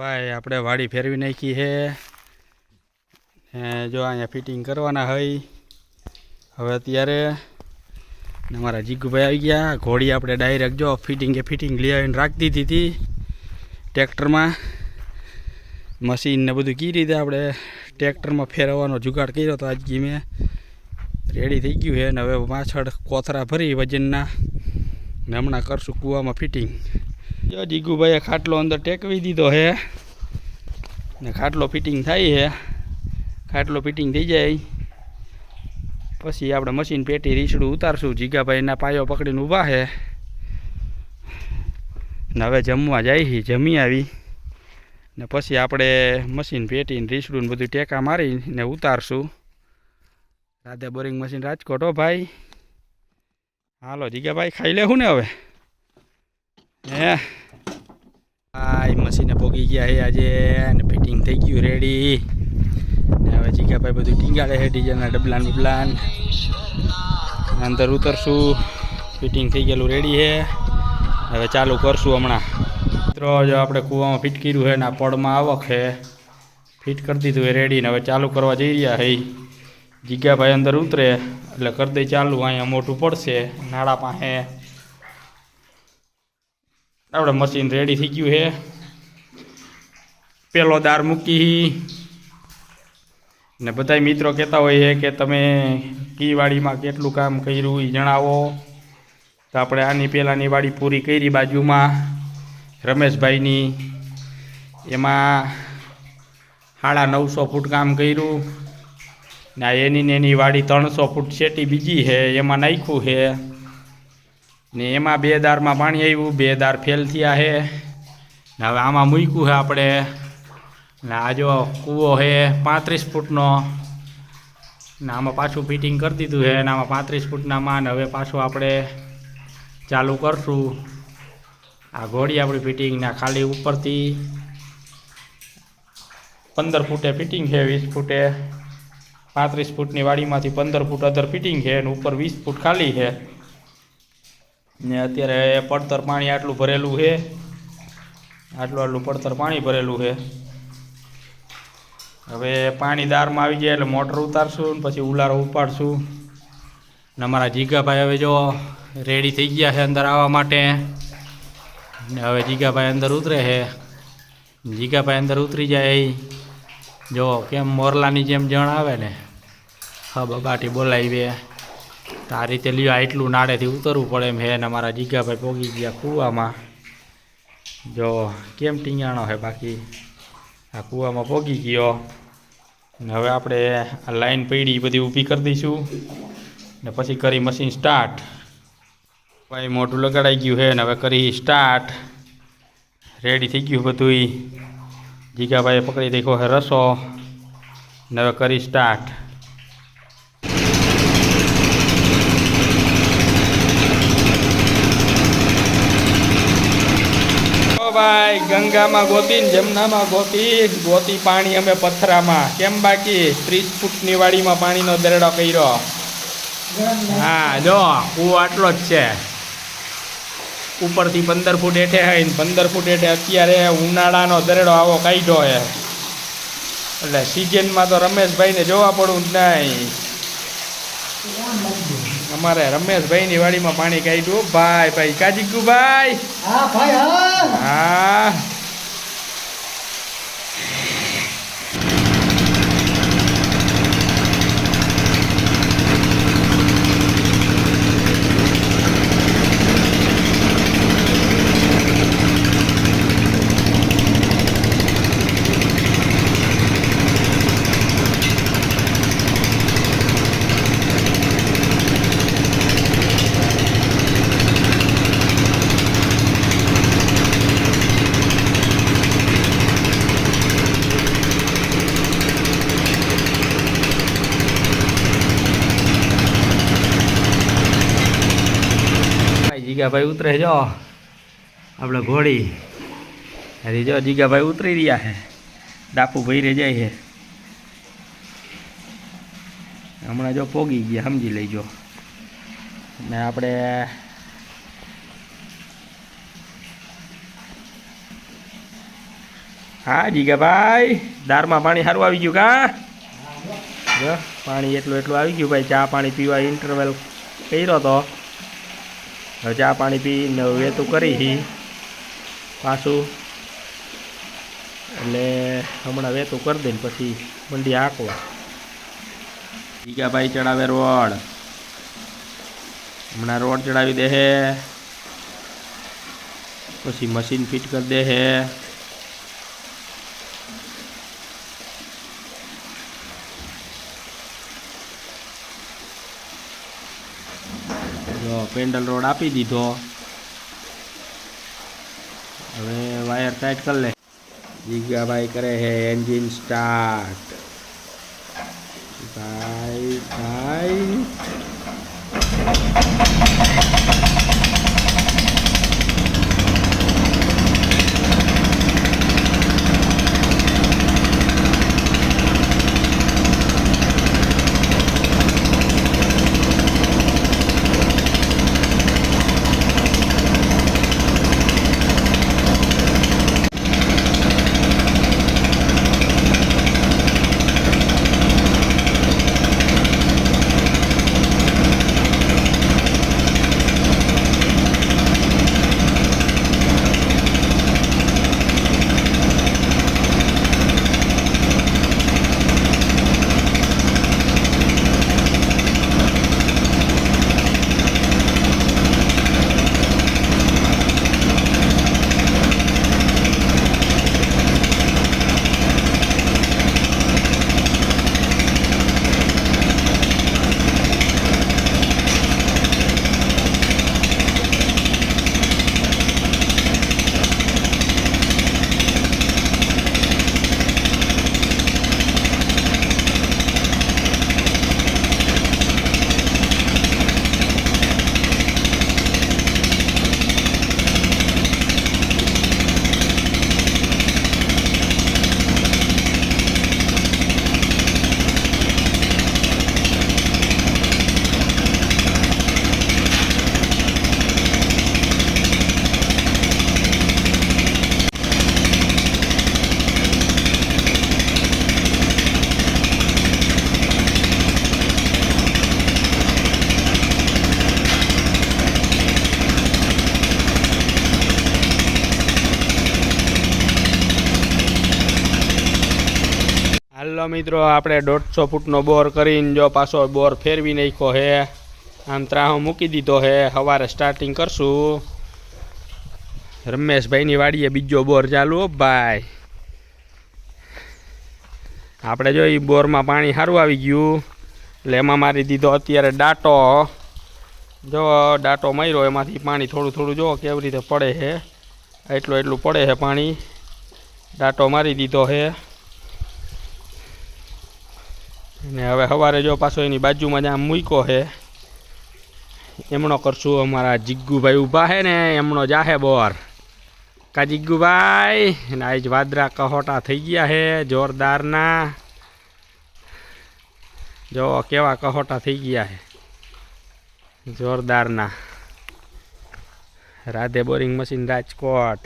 ભાઈ, આપણે વાડી ફેરવી નાખી છે. જો અહીંયા ફિટિંગ કરવાના હોય. હવે અત્યારે અમારા જીગુભાઈ આવી ગયા. ઘોડી આપણે ડાયરેક્ટ જો ફિટિંગ કે ફિટિંગ લઈ આવીને રાખી દીધી હતી ટ્રેક્ટરમાં. મશીન ને બધું કઈ રીતે આપણે ટ્રેક્ટરમાં ફેરવવાનો જુગાડ કર્યો તો આજ મેં રેડી થઈ ગયું છે. ને હવે પાછળ કોથરા ભરી વજનના. ને હમણાં કરશું કૂવામાં ફિટિંગ જો જીગુભાઈએ ખાટલો અંદર ટેકવી દીધો છે ને ખાટલો ફિટિંગ થાય છે ખાટલો ફિટિંગ થઈ જાય. પછી આપણે મશીન પેટી રીસડું ઉતારશું. જીગાભાઈના પાયો પકડીને ઊભા છે ને હવે જમવા જાય જમી આવી. ને પછી આપણે મશીન પેટીને રીસડું બધું ટેકા મારીને ઉતારશું. રાધે બોરિંગ મશીન રાજકોટ હો ભાઈ. હાલો, જીગાભાઈ, ખાઈ લેવું ને હવે? હે? ભાઈ મશીને પોગી ગયા છે આજે અને ફિટિંગ થઈ ગયું રેડી ને હવે જીગાભાઈ બધું ટીંગાડે છે ડીજેના ડબલાન બબલાન. અંદર ઉતરશું. ફિટિંગ થઈ ગયેલું રેડી છે હવે ચાલુ કરશું હમણાં. મિત્રો, જો આપણે કૂવામાં ફિટ કર્યું છે ને આ પડમાં આવક છે ફિટ કરી દીધું એ રેડી ને હવે ચાલુ કરવા જઈ રહ્યા હઈ જીગાભાઈ અંદર ઉતરે, એટલે કરી દઈ ચાલુ. અહીંયા મોટું પડશે નાળા પાસે આપણે મશીન રેડી થઈ ગયું છે પેલો દાર મૂકી. ને બધાય મિત્રો કહેતા હોય છે કે તમે કી વાડીમાં કેટલું કામ કર્યું એ જણાવો. તો આપણે આની પહેલાંની વાડી પૂરી કરી બાજુમાં રમેશભાઈની. એમાં સાડા નવસો ફૂટ કામ કર્યું. ને એની ને એની વાડી ત્રણસો ફૂટ શેટી બીજી છે, એમાં નાખ્યું છે. ને એમાં બે દારમાં પાણી આવ્યું, બે દાર ફેલ થયા છે. ને હવે આમાં મૂક્યું છે આપણે. ને આ જો કૂવો છે, પાંત્રીસ ફૂટનો. ને આમાં પાછું ફિટિંગ કરી દીધું છે અને આમાં પાંત્રીસ ફૂટનામાં ને હવે પાછું આપણે ચાલુ કરશું. આ ઘોડી આપણી ફિટિંગ ને ખાલી ઉપરથી પંદર ફૂટે ફિટિંગ છે, વીસ ફૂટે. પાંત્રીસ ફૂટની વાડીમાંથી પંદર ફૂટ અધર ફિટિંગ છે અને ઉપર વીસ ફૂટ ખાલી છે. ને અત્યારે પડતર પાણી આટલું ભરેલું છે. આટલું આટલું પડતર પાણી ભરેલું છે. હવે પાણી દારમાં આવી જાય એટલે મોટર ઉતારશું પછી ઉલારો ઉપાડશું. ને અમારા જીગાભાઈ હવે જો રેડી થઈ ગયા છે અંદર આવવા માટે. ને હવે જીગાભાઈ અંદર ઉતરે છે. જીગાભાઈ અંદર ઉતરી જાય જો કેમ મોરલાની જેમ જણ આવે ને. હા બબાટી બોલાવી તો આ રીતે લ્યો, આટલું નાડેથી ઉતરવું પડે એમ હે ને અમારા જીગાભાઈ પોગી ગયા કૂવામાં. જો કેમ ટીંગાણો છે બાકી? આ કૂવામાં પોગી ગયો. ને હવે આપણે આ લાઈન પડી બધી ઊભી કરી દઈશું. ને પછી કરી મશીન સ્ટાર્ટ. ભાઈ મોટું લગાડાઈ ગયું છે ને હવે કરી સ્ટાર્ટ. રેડી થઈ ગયું બધુંય. જીગાભાઈએ પકડી દેખો છે રસો. ને હવે કરી સ્ટાર્ટ. ભાઈ, ગંગામાં ગોતી જમનામાં ગોતી ગોતી પાણી અમે પથરામાં. કેમ બાકી? ત્રીસ ફૂટની વાડીમાં પાણીનો દરડો કર્યો. હા, જો કૂવો આટલો જ છે. ઉપરથી પંદર ફૂટ હેઠે હોય ને પંદર ફૂટ હેઠે અત્યારે ઉનાળાનો દરડો આવો કાઢ્યો હે એટલે સિઝનમાં તો રમેશભાઈને જોવા પડવું જ નહીં. અમારે રમેશભાઈની વાડીમાં પાણી કાઢ્યું. ભાઈ ભાઈ કાજીકુ ભાઈ હા ભાઈ હા. હા ભાઈ જીગાભાઈ ઉતરે જો. આપણે ઘોડી. હરી જો જીગાભાઈ ઉતરી રહ્યા છે. ડાપુ ભૈરે જાય છે. હમણાં જો પોગી ગયા, સમજી લેજો. ને આપણે હા, જીગાભાઈ દારમાં પાણી સારું આવી ગયું કા? પાણી એટલું એટલું આવી ગયું ભાઈ. ચા પાણી પીવા ઇન્ટરવેલ કર્યો તો. હવે ચા પાણી પીને વેતું કરી પાછું. એટલે હમણાં વેતું કરી દઈને પછી મંડી હાંકવા. ભાઈ ચડાવે રોડ. હમણાં રોડ ચડાવી દે હે. પછી મશીન ફિટ કરી દે હે. જો પેન્ડલ રોડ આપી દીધો. હવે વાયર ટાઈટ કરી લે. જીગાભાઈ કરે હે એન્જિન સ્ટાર્ટ. ભાઈ ભાઈ. મિત્રો, આપણે દોઢસો ફૂટનો બોર કરીને જો પાછો બોર ફેરવી નાખ્યો હે, આમ ત્રાહો મૂકી દીધો હે સવારે સ્ટાર્ટિંગ કરશું. રમેશભાઈની વાડીએ બીજો બોર ચાલુ ભાઈ. આપણે જો એ બોરમાં પાણી સારું આવી ગયું, એટલે એમાં મારી દીધો અત્યારે ડાટો. જો ડાટો માર્યો, એમાંથી પાણી થોડું થોડું જો કેવી રીતે પડે છે એટલું એટલું પડે છે પાણી. ડાટો મારી દીધો છે ને હવે સવારે જો પાછો એની બાજુમાં જ આમ મૂક્યો છે. એમણો કરશું અમારા જીગ્ગુભાઈ ઊભા છે ને, એમણો જાહે બોર. કા જીગ્ગુભાઈ? ને આજ વાદરા કહોટા થઈ ગયા છે, જોરદારના. જો કેવા કહોટા થઈ ગયા છે. જોરદારના. Radhe boring machine Rajkot.